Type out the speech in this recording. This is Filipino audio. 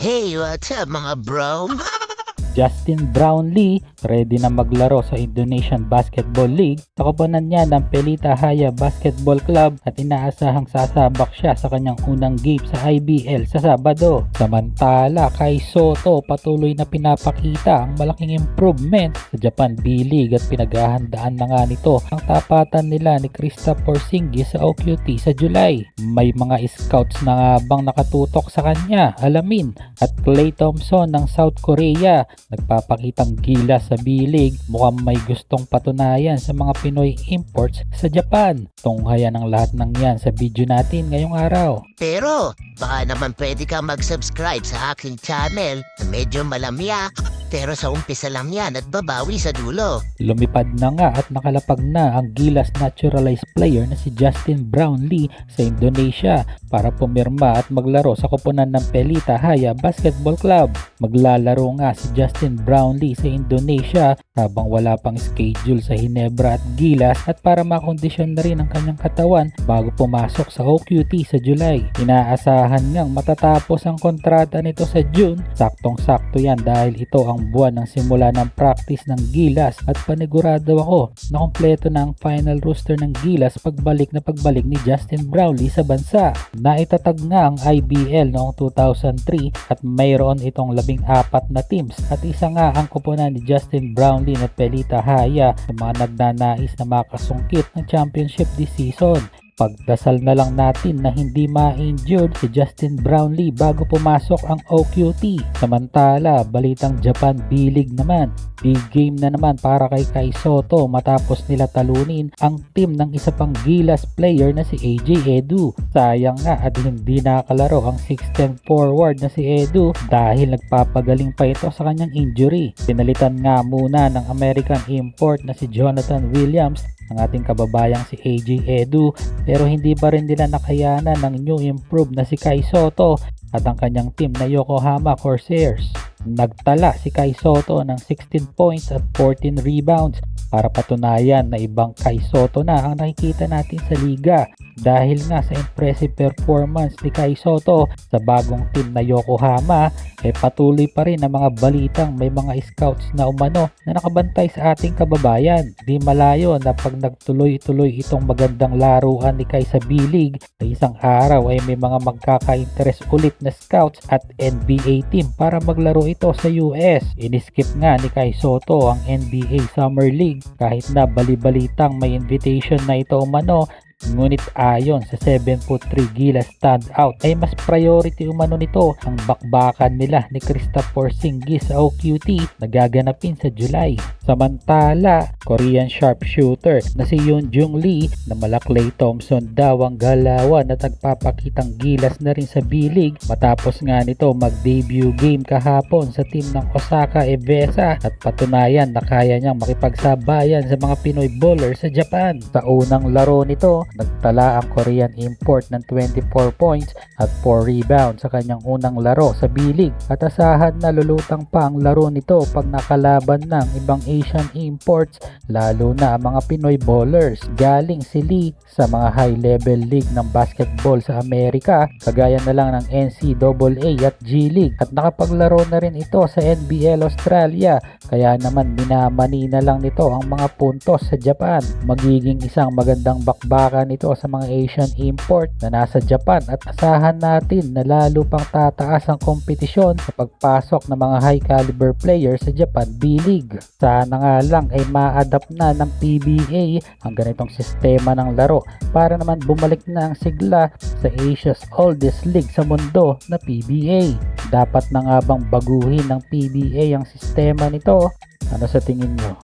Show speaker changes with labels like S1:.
S1: Hey, what's up mga bro?
S2: Justin Brownlee ready na maglaro sa Indonesian Basketball League sa koponan niya ng Pelita Haya Basketball Club at inaasahang sasabak siya sa kanyang unang game sa IBL sa Sabado. Samantala kay Soto patuloy na pinapakita ang malaking improvement sa Japan B-League at pinaghahandaan na nga nito ang tapatan nila ni Krista Porzingis sa OQT sa July. May mga scouts na nga bang nakatutok sa kanya, alamin at Clay Thompson ng South Korea nagpapakitang gila sa B-League mukhang may gustong patunayan sa mga Pinoy imports sa Japan. Tunghayan ang lahat ng yan sa video natin ngayong araw.
S1: Pero, baka naman pwede ka mag-subscribe sa aking channel na medyo malamya. Pero sa umpisa lang yan at babawi sa dulo.
S2: Lumipad na nga at nakalapag na ang Gilas naturalized player na si Justin Brownlee sa Indonesia para pumirma at maglaro sa koponan ng Pelita Haya Basketball Club. Maglalaro nga si Justin Brownlee sa Indonesia habang wala pang schedule sa Hinebra at Gilas at para makondisyon na rin ang kanyang katawan bago pumasok sa OQT sa July. Inaasahan ngang matatapos ang kontrata nito sa June. Saktong-sakto yan dahil ito ang buwan ng simula ng practice ng Gilas at panigurado ako na kompleto na ang final roster ng Gilas pagbalik na pagbalik ni Justin Brownlee sa bansa. Naitatag nga ang IBL noong 2003 at mayroon itong labing apat na teams at isa nga ang kupunan ni Justin Brownlee na Pelita Haya sa mga nagnanais na makasungkit ng championship this season. Pagdasal na lang natin na hindi ma-injured si Justin Brownlee bago pumasok ang OQT. Samantala, balitang Japan B-League naman. Big game na naman para kay Kai Soto matapos nila talunin ang team ng isa pang Gilas player na si AJ Edu. Sayang nga at hindi nakakalaro ang 6'10 forward na si Edu dahil nagpapagaling pa ito sa kanyang injury. Pinalitan nga muna ng American import na si Jonathan Williams ang ating kababayang si AJ Edu pero hindi pa rin nila nakayanan ng new improve na si Kai Soto at ang kanyang team na Yokohama Corsairs. Nagtala si Kai Soto ng 16 points at 14 rebounds para patunayan na ibang Kai Soto na ang nakikita natin sa liga dahil nga sa impressive performance ni Kai Soto sa bagong team na Yokohama eh patuloy pa rin ang mga balitang may mga scouts na umano na nakabantay sa ating kababayan. Di malayo na pag nagtuloy-tuloy itong magandang laruan ni Kai sa B-League sa isang araw ay may mga magkaka-interest ulit na scouts at NBA team para maglaro ito sa US. Iniskip nga ni Kai Soto ang NBA Summer League kahit na bali-balitang may invitation na ito umano Ngunit ayon sa 7'3 Gila standout ay mas priority umano nito ang bakbakan nila ni Krista Porzingis sa OQT na gaganapin sa July. Samantala, Korean sharpshooter na si Yoon Jung Lee na malaklay Thompson daw ang galawan at nagpapakitang gilas na rin sa B-League matapos nga nito mag-debut game kahapon sa team ng Osaka Evesa at patunayan na kaya niyang makipagsabayan sa mga Pinoy bowler sa Japan. Sa unang laro nito, nagtala ang Korean import ng 24 points at 4 rebounds sa kanyang unang laro sa B-League at asahan na lulutang pa ang laro nito pag nakalaban ng ibang Asian imports lalo na ang mga Pinoy bowlers. Galing si Lee sa mga high level league ng basketball sa Amerika kagaya na lang ng NCAA at G League at nakapaglaro na rin ito sa NBL Australia kaya naman minamani na lang nito ang mga puntos sa Japan. Magiging isang magandang bakbakan ito sa mga Asian import na nasa Japan at asahan natin na lalo pang tataas ang kompetisyon sa pagpasok ng mga high caliber players sa Japan B-League. Sana nga lang ay ma-adapt na ng PBA ang ganitong sistema ng laro para naman bumalik na ang sigla sa Asia's oldest league sa mundo na PBA. Dapat na nga bang baguhin ng PBA ang sistema nito? Ano sa tingin nyo?